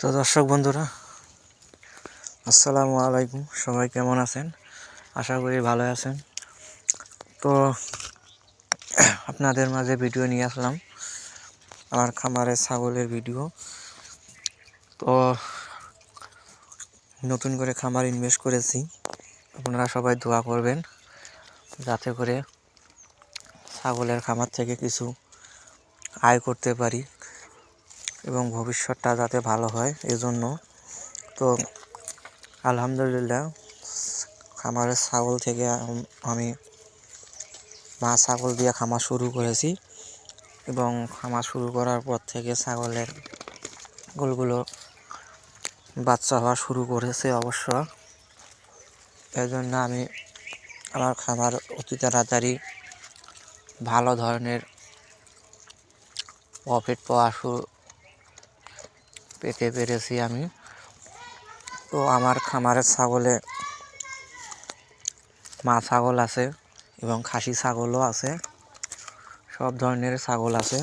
তো দর্শক বন্ধুরা, আসসালামু আলাইকুম। সবাই কেমন আছেন? আশা করি ভালো আছেন। তো আপনাদের মাঝে ভিডিও নিয়ে আসলাম। আমার খামারের ছাগলের ভিডিও। তো নতুন করে খামার ইনভেস্ট করেছি। আপনারা সবাই দোয়া করবেন, যাতে করে ছাগলের খামার থেকে কিছু আয় করতে পারি। এবং ভবিষ্যৎটা যাতে ভালো হয়, এজন্য তো আলহামদুলিল্লাহ, খামারের ছাগল থেকে আমি মা ছাগল দিয়ে খামার শুরু করেছি এবং খামার শুরু করার পর থেকে ছাগলের গোলগুলো বাচ্চা হওয়া শুরু করেছে অবশ্য। এই জন্য আমি আমার খামার অতি তাড়াতাড়ি ভালো ধরনের প্রফিট পাওয়া শুরু পেতে পেরেছি আমি। তো আমার খামারের ছাগলে মা ছাগল আছে এবং খাসি ছাগলও আছে। সব ধরনের ছাগল আছে।